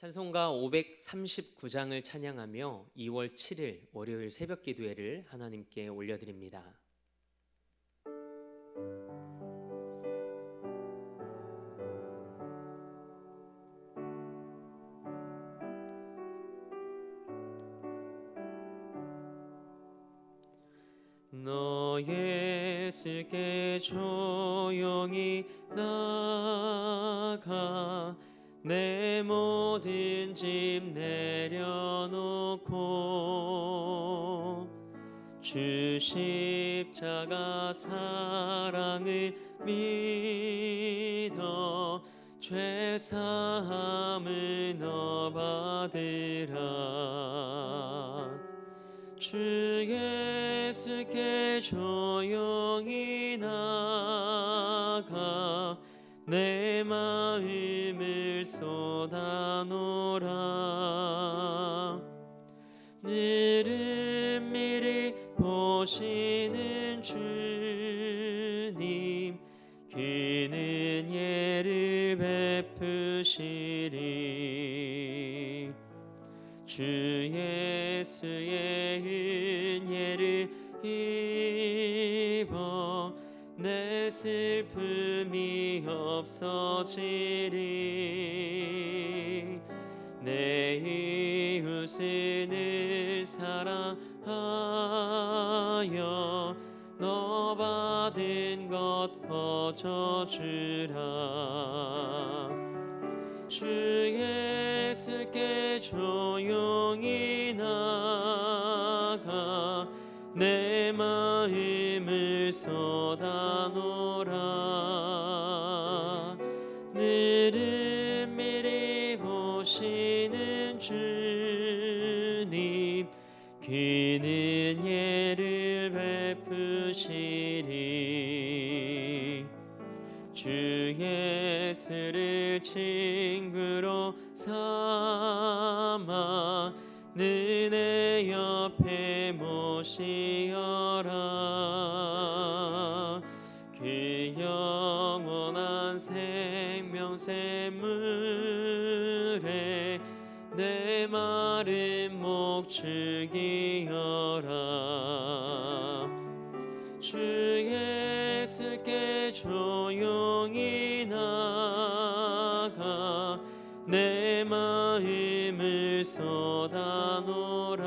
찬송가 539장을 찬양하며 2월 7일 월요일 새벽 기도회를 하나님께 올려드립니다. 너 예수께 조용히 나가 내 모든 짐 내려놓고 주 십자가 사랑을 믿어 죄 사함을 너 받으라. 주 예수께 조용 쏟아놓라. 늘은 미리 보시는 주님 그는 예를 베푸시리. 주 예수의 슬픔이 없어지리. 내 이웃을 늘 사랑하여 너 받은 것 거저주라. 주 예수께 조용히 나가 내 마음을 쏟아놓 주님 그는 예를 베푸시리. 주 예수를 친구로 삼아 너네 옆에 모시어라. 그 영원한 생명샘 죽이어라 주 예수께 조용히 나가 내 마음을 쏟아놓라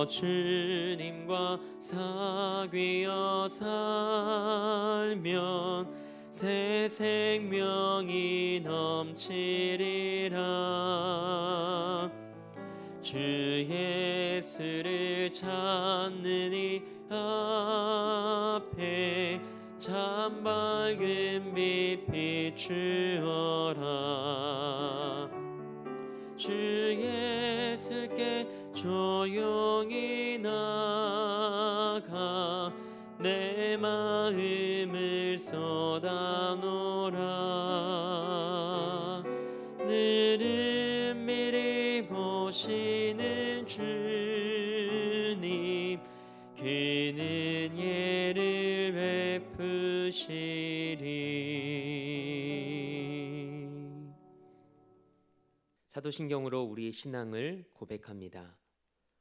너 주님과 사귀어 살면 새 생명이 넘치리라. 주 예수를 찾는 이 앞에 참 밝은 빛 비추어라. 주 예수께 조용히 나가 내 마음을 쏟아놓라 늘은 미리 보시는 주님 그는 예를 베푸시리 사도신경으로 우리의 신앙을 고백합니다.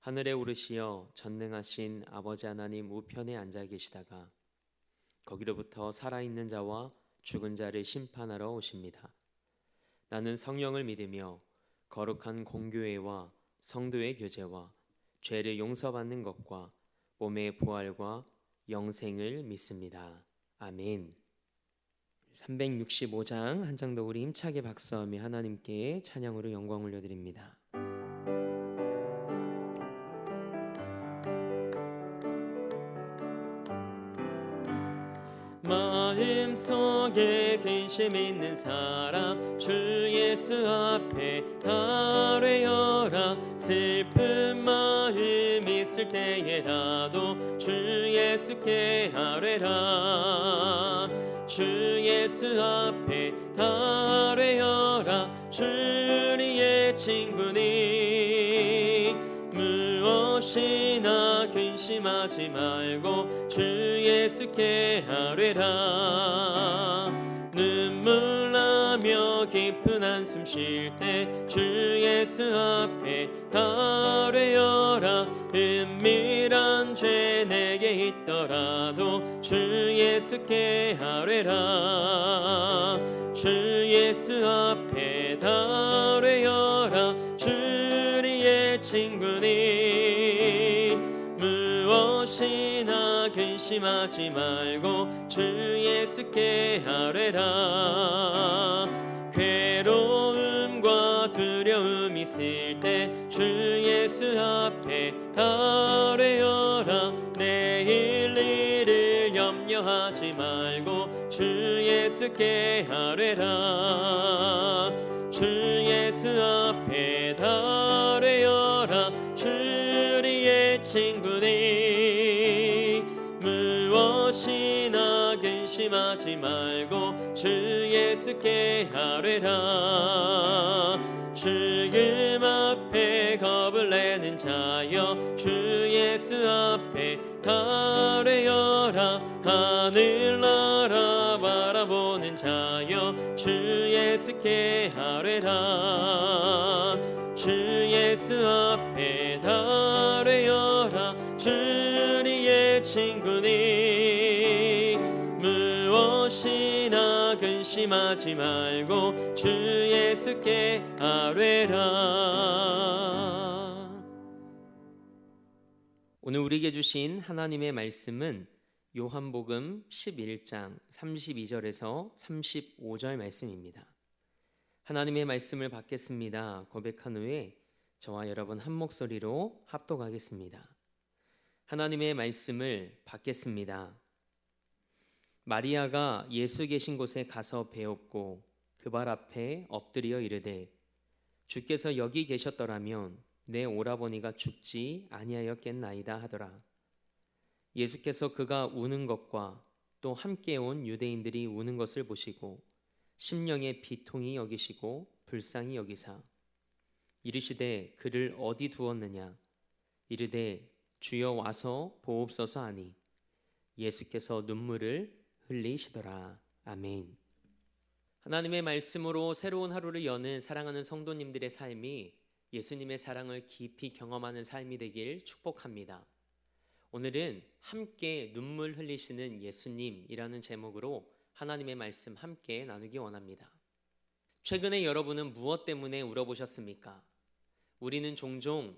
하늘에 오르시어 전능하신 아버지 하나님 우편에 앉아 계시다가 거기로부터 살아있는 자와 죽은 자를 심판하러 오십니다. 나는 성령을 믿으며 거룩한 공교회와 성도의 교제와 죄를 용서받는 것과 몸의 부활과 영생을 믿습니다. 아멘. 365장 한 장 더 우리 힘차게 박수하며 하나님께 찬양으로 영광 올려드립니다. 마음 속에 근심 있는 사람 주 예수 앞에 달뢰어라. 슬픈 마음 있을 때에라도 주 예수께 아뢰라. 주 예수 앞에 달뢰어라. 주리의 친구니 무엇이나 근심하지 말고 주 예수께 아뢰라. 눈물 나며 깊은 한숨 쉴 때 주 예수 앞에 달뢰어라. 은밀한 죄 내게 있더라도 주 예수께 아뢰라. 주 예수 앞에 달뢰어 근심하지 말고 주 예수께 아뢰라. 괴로움과 두려움 있을 때 주 예수 앞에 아뢰어라. 내일 일을 염려하지 말고 주 예수께 아뢰라. 주 예수 앞에 달뢰어라. 주리의 친구니 근심하지 말고 주 예수께 아뢰라. 죽음 앞에 겁을 내는 자여 주 예수 앞에 달뢰어라. 하늘나라 바라보는 자여 주 예수께 아뢰라. 주 예수 앞에 달뢰어라. 주리의 친구니 무엇이나 근심하지 말고 주 예수께 아뢰라 오늘 우리에게 주신 하나님의 말씀은 요한복음 11장 32절에서 35절 말씀입니다. 하나님의 말씀을 받겠습니다. 고백한 후에 저와 여러분 한 목소리로 합독하겠습니다. 하나님의 말씀을 받겠습니다. 마리아가 예수 계신 곳에 가서 배웠고 그 발 앞에 엎드려 이르되 주께서 여기 계셨더라면 내 오라버니가 죽지 아니하였겠나이다 하더라. 예수께서 그가 우는 것과 또 함께 온 유대인들이 우는 것을 보시고 심령의 비통이 여기시고 불쌍히 여기사 이르시되 그를 어디 두었느냐 이르되 주여 와서 보옵소서 하니 예수께서 눈물을 흘리시더라 아멘. 하나님의 말씀으로 새로운 하루를 여는 사랑하는 성도님들의 삶이 예수님의 사랑을 깊이 경험하는 삶이 되길 축복합니다. 오늘은 함께 눈물 흘리시는 예수님이라는 제목으로 하나님의 말씀 함께 나누기 원합니다. 최근에 여러분은 무엇 때문에 울어보셨습니까? 우리는 종종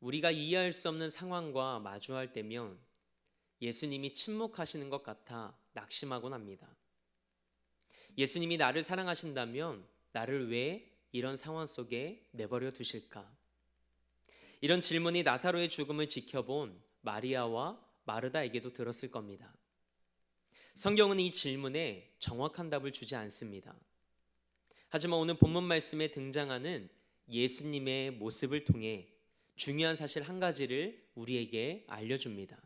우리가 이해할 수 없는 상황과 마주할 때면 예수님이 침묵하시는 것 같아 낙심하곤 합니다. 예수님이 나를 사랑하신다면 나를 왜 이런 상황 속에 내버려 두실까? 이런 질문이 나사로의 죽음을 지켜본 마리아와 마르다에게도 들었을 겁니다. 성경은 이 질문에 정확한 답을 주지 않습니다. 하지만 오늘 본문 말씀에 등장하는 예수님의 모습을 통해 중요한 사실 한 가지를 우리에게 알려줍니다.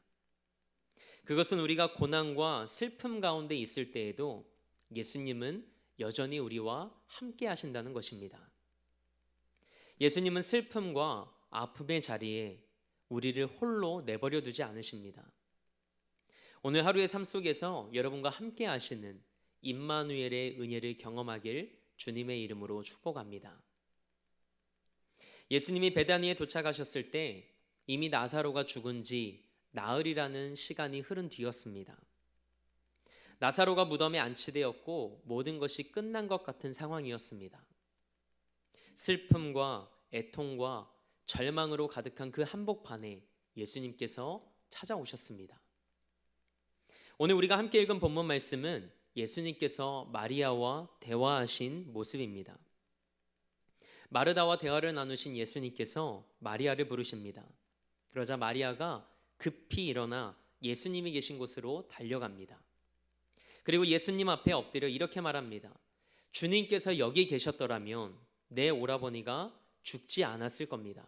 그것은 우리가 고난과 슬픔 가운데 있을 때에도 예수님은 여전히 우리와 함께 하신다는 것입니다. 예수님은 슬픔과 아픔의 자리에 우리를 홀로 내버려 두지 않으십니다. 오늘 하루의 삶 속에서 여러분과 함께 하시는 임마누엘의 은혜를 경험하길 주님의 이름으로 축복합니다. 예수님이 베다니에 도착하셨을 때 이미 나사로가 죽은 지 나흘이라는 시간이 흐른 뒤였습니다. 나사로가 무덤에 안치되었고 모든 것이 끝난 것 같은 상황이었습니다. 슬픔과 애통과 절망으로 가득한 그 한복판에 예수님께서 찾아오셨습니다. 오늘 우리가 함께 읽은 본문 말씀은 예수님께서 마리아와 대화하신 모습입니다. 마르다와 대화를 나누신 예수님께서 마리아를 부르십니다. 그러자 마리아가 급히 일어나 예수님이 계신 곳으로 달려갑니다. 그리고 예수님 앞에 엎드려 이렇게 말합니다. 주님께서 여기 계셨더라면 내 오라버니가 죽지 않았을 겁니다.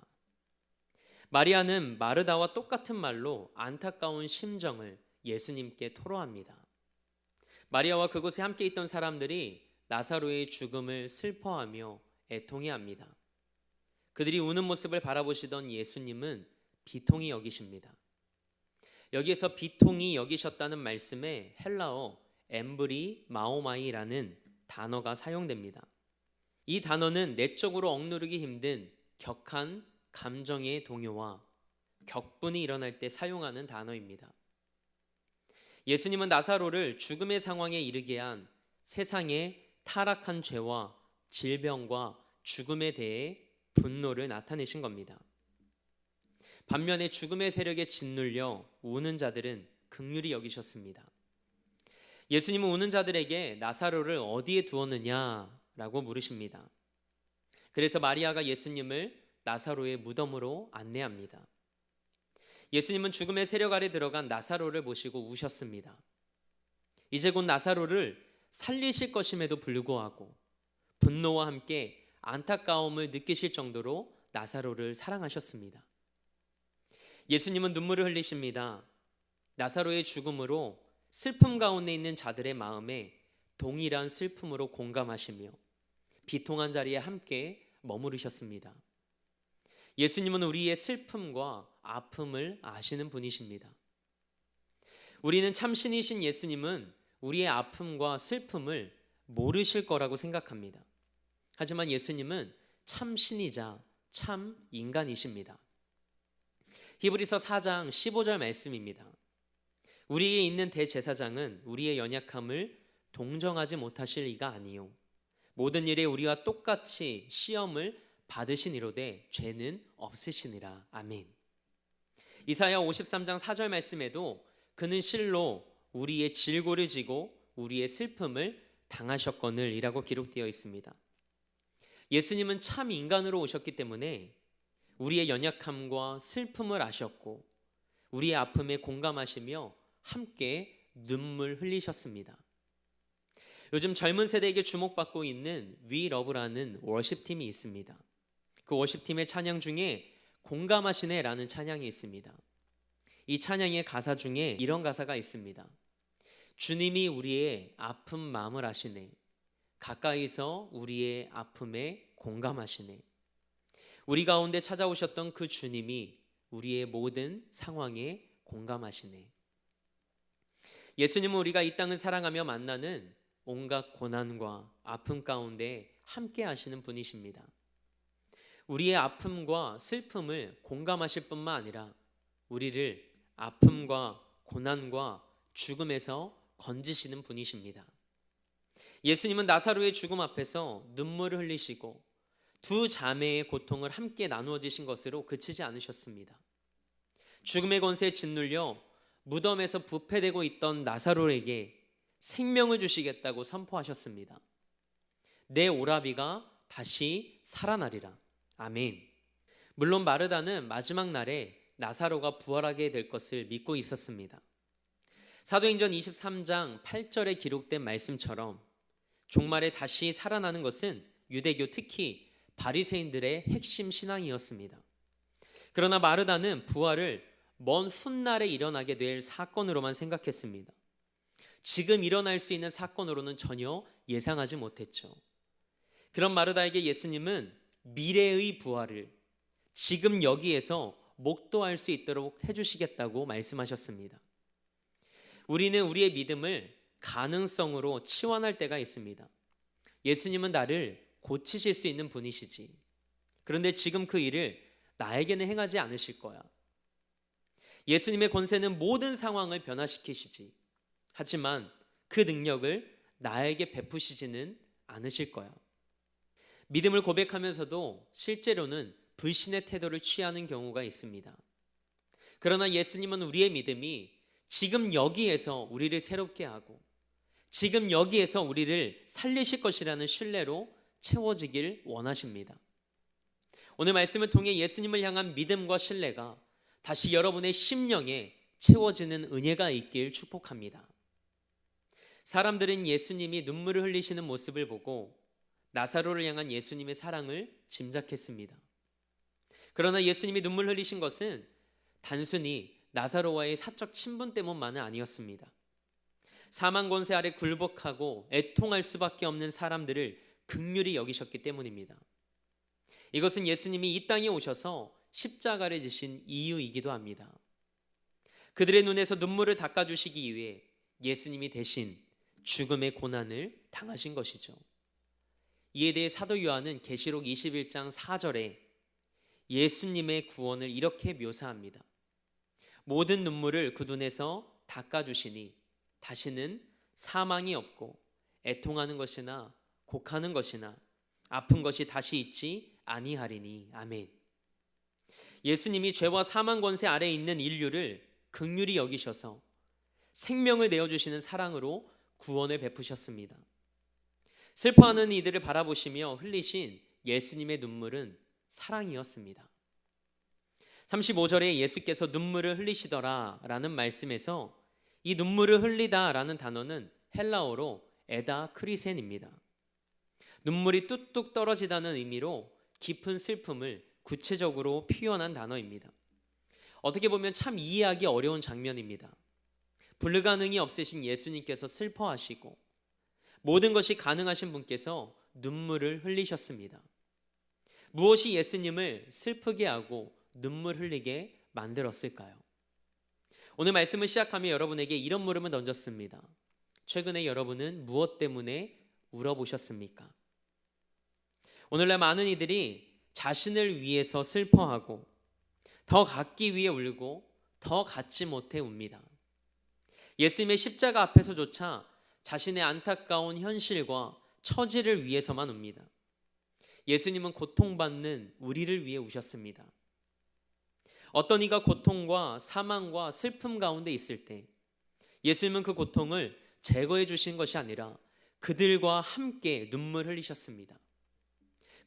마리아는 마르다와 똑같은 말로 안타까운 심정을 예수님께 토로합니다. 마리아와 그곳에 함께 있던 사람들이 나사로의 죽음을 슬퍼하며 애통해합니다. 그들이 우는 모습을 바라보시던 예수님은 비통히 여기십니다. 여기에서 비통히 여기셨다는 말씀에 헬라어 엠브리 마오마이라는 단어가 사용됩니다. 이 단어는 내적으로 억누르기 힘든 격한 감정의 동요와 격분이 일어날 때 사용하는 단어입니다. 예수님은 나사로를 죽음의 상황에 이르게 한 세상의 타락한 죄와 질병과 죽음에 대해 분노를 나타내신 겁니다. 반면에 죽음의 세력에 짓눌려 우는 자들은 극률이 여기셨습니다. 예수님은 우는 자들에게 나사로를 어디에 두었느냐라고 물으십니다. 그래서 마리아가 예수님을 나사로의 무덤으로 안내합니다. 예수님은 죽음의 세력 아래 들어간 나사로를 보시고 우셨습니다. 이제 곧 나사로를 살리실 것임에도 불구하고 분노와 함께 안타까움을 느끼실 정도로 나사로를 사랑하셨습니다. 예수님은 눈물을 흘리십니다. 나사로의 죽음으로 슬픔 가운데 있는 자들의 마음에 동일한 슬픔으로 공감하시며 비통한 자리에 함께 머무르셨습니다. 예수님은 우리의 슬픔과 아픔을 아시는 분이십니다. 우리는 참신이신 예수님은 우리의 아픔과 슬픔을 모르실 거라고 생각합니다. 하지만 예수님은 참신이자 참 인간이십니다. 히브리서 4장 15절 말씀입니다. 우리에 있는 대제사장은 우리의 연약함을 동정하지 못하실 이가 아니요 모든 일에 우리와 똑같이 시험을 받으시니로되 죄는 없으시니라. 아멘. 이사야 53장 4절 말씀에도 그는 실로 우리의 질고를 지고 우리의 슬픔을 당하셨거늘이라고 기록되어 있습니다. 예수님은 참 인간으로 오셨기 때문에 우리의 연약함과 슬픔을 아셨고 우리의 아픔에 공감하시며 함께 눈물 흘리셨습니다. 요즘 젊은 세대에게 주목받고 있는 위러브라는 워십 팀이 있습니다. 그 워십팀의 찬양 중에 공감하시네라는 찬양이 있습니다. 이 찬양의 가사 중에 이런 가사가 있습니다. 주님이 우리의 아픈 마음을 아시네. 가까이서 우리의 아픔에 공감하시네. 우리 가운데 찾아오셨던 그 주님이 우리의 모든 상황에 공감하시네. 예수님은 우리가 이 땅을 사랑하며 만나는 온갖 고난과 아픔 가운데 함께 하시는 분이십니다. 우리의 아픔과 슬픔을 공감하실 뿐만 아니라 우리를 아픔과 고난과 죽음에서 건지시는 분이십니다. 예수님은 나사로의 죽음 앞에서 눈물을 흘리시고 두 자매의 고통을 함께 나누어 지신 것으로 그치지 않으셨습니다. 죽음의 권세에 짓눌려 무덤에서 부패되고 있던 나사로에게 생명을 주시겠다고 선포하셨습니다. 내 오라비가 다시 살아나리라. 아멘. 물론 마르다는 마지막 날에 나사로가 부활하게 될 것을 믿고 있었습니다. 사도행전 23장 8절에 기록된 말씀처럼 종말에 다시 살아나는 것은 유대교 특히 바리새인들의 핵심 신앙이었습니다. 그러나 마르다는 부활을 먼 훗날에 일어나게 될 사건으로만 생각했습니다. 지금 일어날 수 있는 사건으로는 전혀 예상하지 못했죠. 그런 마르다에게 예수님은 미래의 부활을 지금 여기에서 목도할 수 있도록 해주시겠다고 말씀하셨습니다. 우리는 우리의 믿음을 가능성으로 치환할 때가 있습니다. 예수님은 나를 고치실 수 있는 분이시지. 그런데 지금 그 일을 나에게는 행하지 않으실 거야. 예수님의 권세는 모든 상황을 변화시키시지. 하지만 그 능력을 나에게 베푸시지는 않으실 거야. 믿음을 고백하면서도 실제로는 불신의 태도를 취하는 경우가 있습니다. 그러나 예수님은 우리의 믿음이 지금 여기에서 우리를 새롭게 하고 지금 여기에서 우리를 살리실 것이라는 신뢰로 채워지길 원하십니다. 오늘 말씀을 통해 예수님을 향한 믿음과 신뢰가 다시 여러분의 심령에 채워지는 은혜가 있길 축복합니다. 사람들은 예수님이 눈물을 흘리시는 모습을 보고 나사로를 향한 예수님의 사랑을 짐작했습니다. 그러나 예수님이 눈물 흘리신 것은 단순히 나사로와의 사적 친분 때문만은 아니었습니다. 사망 권세 아래 굴복하고 애통할 수밖에 없는 사람들을 극률히 여기셨기 때문입니다. 이것은 예수님이 이 땅에 오셔서 십자가를 지신 이유이기도 합니다. 그들의 눈에서 눈물을 닦아주시기 위해 예수님이 대신 죽음의 고난을 당하신 것이죠. 이에 대해 사도 요한은 계시록 21장 4절에 예수님의 구원을 이렇게 묘사합니다. 모든 눈물을 그 눈에서 닦아주시니 다시는 사망이 없고 애통하는 것이나 곡하는 것이나 아픈 것이 다시 있지 아니하리니 아멘. 예수님이 죄와 사망 권세 아래 있는 인류를 극률히 여기셔서 생명을 내어 주시는 사랑으로 구원을 베푸셨습니다. 슬퍼하는 이들을 바라보시며 흘리신 예수님의 눈물은 사랑이었습니다. 35절에 예수께서 눈물을 흘리시더라 라는 말씀에서 이 눈물을 흘리다 라는 단어는 헬라어로 에다 크리센입니다. 눈물이 뚝뚝 떨어지다는 의미로 깊은 슬픔을 구체적으로 표현한 단어입니다. 어떻게 보면 참 이해하기 어려운 장면입니다. 불가능이 없으신 예수님께서 슬퍼하시고 모든 것이 가능하신 분께서 눈물을 흘리셨습니다. 무엇이 예수님을 슬프게 하고 눈물 흘리게 만들었을까요? 오늘 말씀을 시작하며 여러분에게 이런 물음을 던졌습니다. 최근에 여러분은 무엇 때문에 울어보셨습니까? 오늘날 많은 이들이 자신을 위해서 슬퍼하고 더 갖기 위해 울고 더 갖지 못해 웁니다. 예수님의 십자가 앞에서조차 자신의 안타까운 현실과 처지를 위해서만 웁니다. 예수님은 고통받는 우리를 위해 우셨습니다. 어떤 이가 고통과 사망과 슬픔 가운데 있을 때 예수님은 그 고통을 제거해 주신 것이 아니라 그들과 함께 눈물 흘리셨습니다.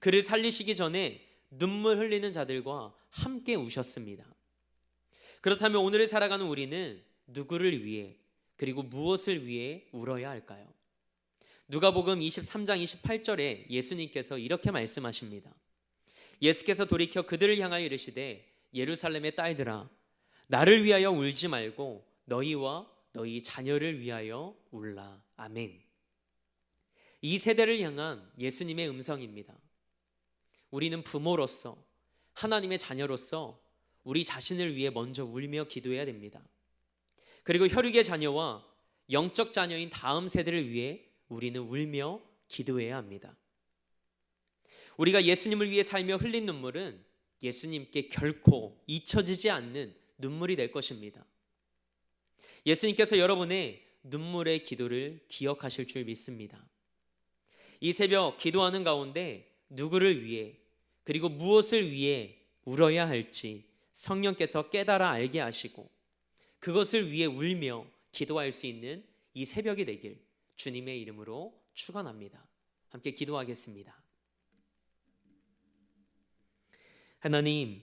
그를 살리시기 전에 눈물 흘리는 자들과 함께 우셨습니다. 그렇다면 오늘을 살아가는 우리는 누구를 위해 그리고 무엇을 위해 울어야 할까요? 누가복음 23장 28절에 예수님께서 이렇게 말씀하십니다. 예수께서 돌이켜 그들을 향하여 이르시되 예루살렘의 딸들아 나를 위하여 울지 말고 너희와 너희 자녀를 위하여 울라. 아멘. 이 세대를 향한 예수님의 음성입니다. 우리는 부모로서 하나님의 자녀로서 우리 자신을 위해 먼저 울며 기도해야 됩니다. 그리고 혈육의 자녀와 영적 자녀인 다음 세대를 위해 우리는 울며 기도해야 합니다. 우리가 예수님을 위해 살며 흘린 눈물은 예수님께 결코 잊혀지지 않는 눈물이 될 것입니다. 예수님께서 여러분의 눈물의 기도를 기억하실 줄 믿습니다. 이 새벽 기도하는 가운데 누구를 위해 그리고 무엇을 위해 울어야 할지 성령께서 깨달아 알게 하시고 그것을 위해 울며 기도할 수 있는 이 새벽이 되길 주님의 이름으로 축원합니다. 함께 기도하겠습니다. 하나님,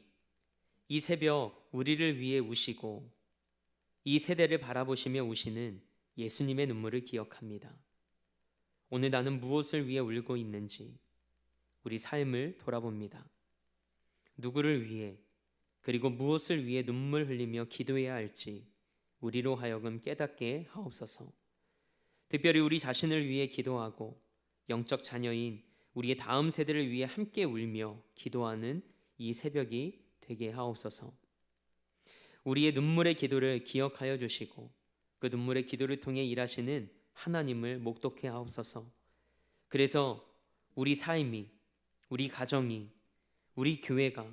이 새벽 우리를 위해 우시고 이 세대를 바라보시며 우시는 예수님의 눈물을 기억합니다. 오늘 나는 무엇을 위해 울고 있는지 우리 삶을 돌아봅니다. 누구를 위해 그리고 무엇을 위해 눈물 흘리며 기도해야 할지 우리로 하여금 깨닫게 하옵소서. 특별히 우리 자신을 위해 기도하고 영적 자녀인 우리의 다음 세대를 위해 함께 울며 기도하는 이 새벽이 되게 하옵소서. 우리의 눈물의 기도를 기억하여 주시고 그 눈물의 기도를 통해 일하시는 하나님을 목독해 하옵소서. 그래서 우리 삶이 우리 가정이, 우리 교회가,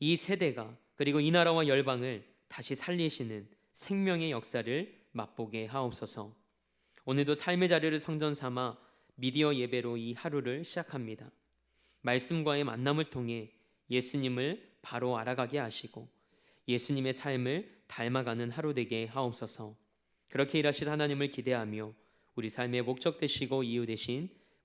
이 세대가, 그리고 이 나라와 열방을 다시 살리시는 생명의 역사를 맛보게 하옵소서. 오늘도 삶의 자리를 성전 삼아 미디어 예배로 이 하루를 시작합니다. 말씀과의 만남을 통해 예수님을 바로 알아가게 하시고 예수님의 삶을 닮아가는 하루 되게 하옵소서. 그렇게 일하실 하나님을 기대하며 우리 삶의 목적 되시고 이유 되신